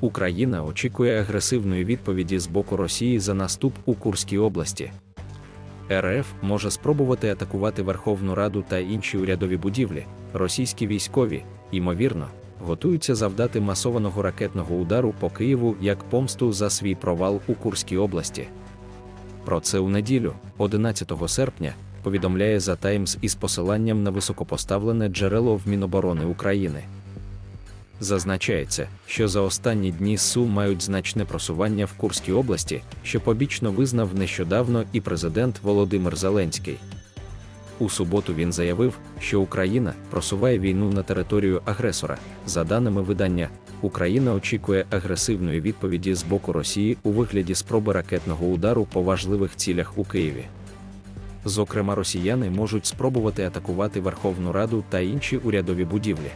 Україна очікує агресивної відповіді з боку Росії за наступ у Курській області. РФ може спробувати атакувати Верховну Раду та інші урядові будівлі. Російські військові, ймовірно, готуються завдати масованого ракетного удару по Києву як помсту за свій провал у Курській області. Про це у неділю, 11 серпня, повідомляє The Times із посиланням на високопоставлене джерело в Міноборони України. Зазначається, що за останні дні СУ мають значне просування в Курській області, що побічно визнав нещодавно і президент Володимир Зеленський. У суботу він заявив, що Україна просуває війну на територію агресора. За даними видання, Україна очікує агресивної відповіді з боку Росії у вигляді спроби ракетного удару по важливих цілях у Києві. Зокрема, росіяни можуть спробувати атакувати Верховну Раду та інші урядові будівлі.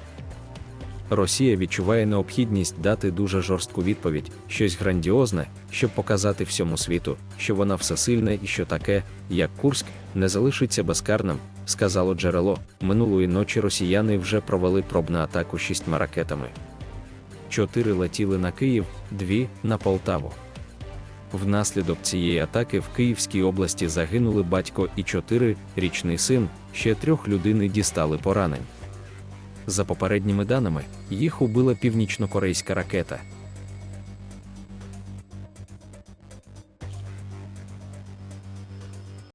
Росія відчуває необхідність дати дуже жорстку відповідь, щось грандіозне, щоб показати всьому світу, що вона всесильна і що таке, як Курськ, не залишиться безкарним, сказало джерело. Минулої ночі росіяни вже провели пробну атаку шістьма ракетами. Чотири летіли на Київ, дві на Полтаву. Внаслідок цієї атаки в Київській області загинули батько і чотири річний син, ще трьох людини дістали поранень. За попередніми даними, їх убила північнокорейська ракета.